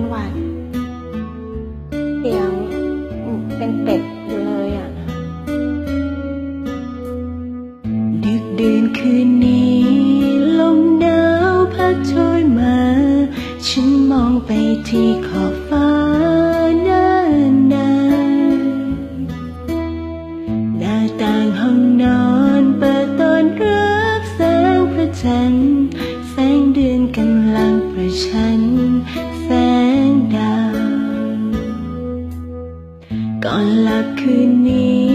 เป็นหวัดเสียงเป็นเป็ดอยู่เลยอะ ดึกเดื่นคืนนี้ ลมหนาวพัดโชยมา ฉันมองไปที่ขอบฟ้านั้นนั้นหน้าต่างห้องนอนเปิดตอนรับแสงพระจันทร์แสงเดือนกำลังประชันแสง อนหลับคืนนี้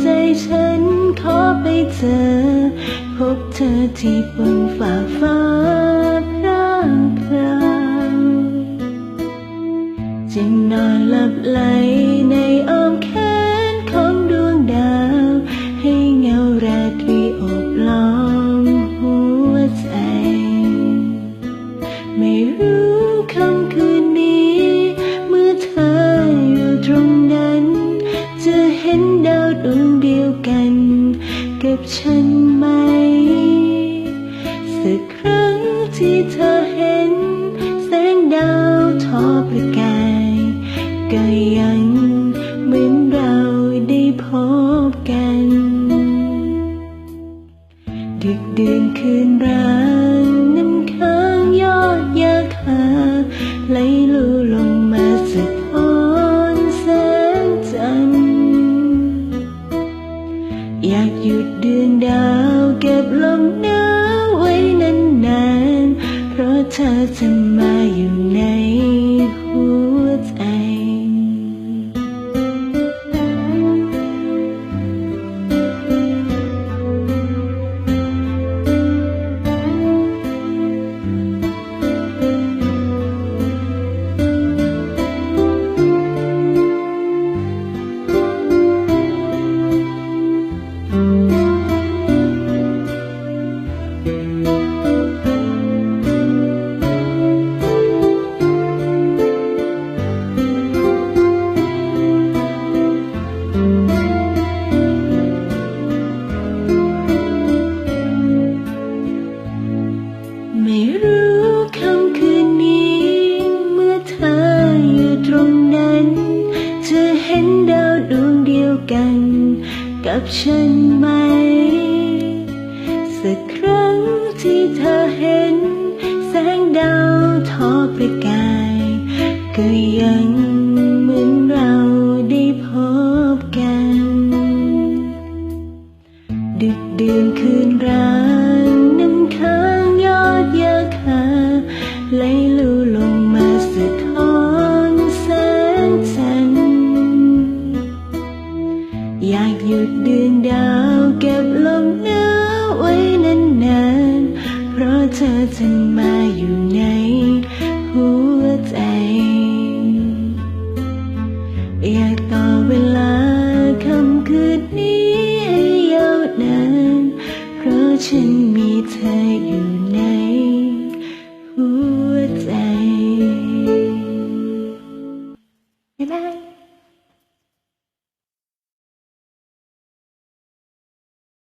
ใจฉันขอไปเจอ พบเธอที่บนฝ่าฟ้า บฉันไหม สักครั้งที่เธอเห็น แสงดาวทอประกายก็ยังเหมือนเราได้พบกัน ดึกดื่นคืนรางน้ำค้างยอดยาคาไหลลู ดาวเก็บลมหนาวไว้นานๆ เพราะเธอจะมาอยู่ใน กันกับฉันไหม สักครั้งที่เธอเห็น ธอจะมาอยู่ในหัวใจ อยากต่อเวลาคำคืนนี้ให้ยาวนานเพราะฉันมีเธออยู่ใน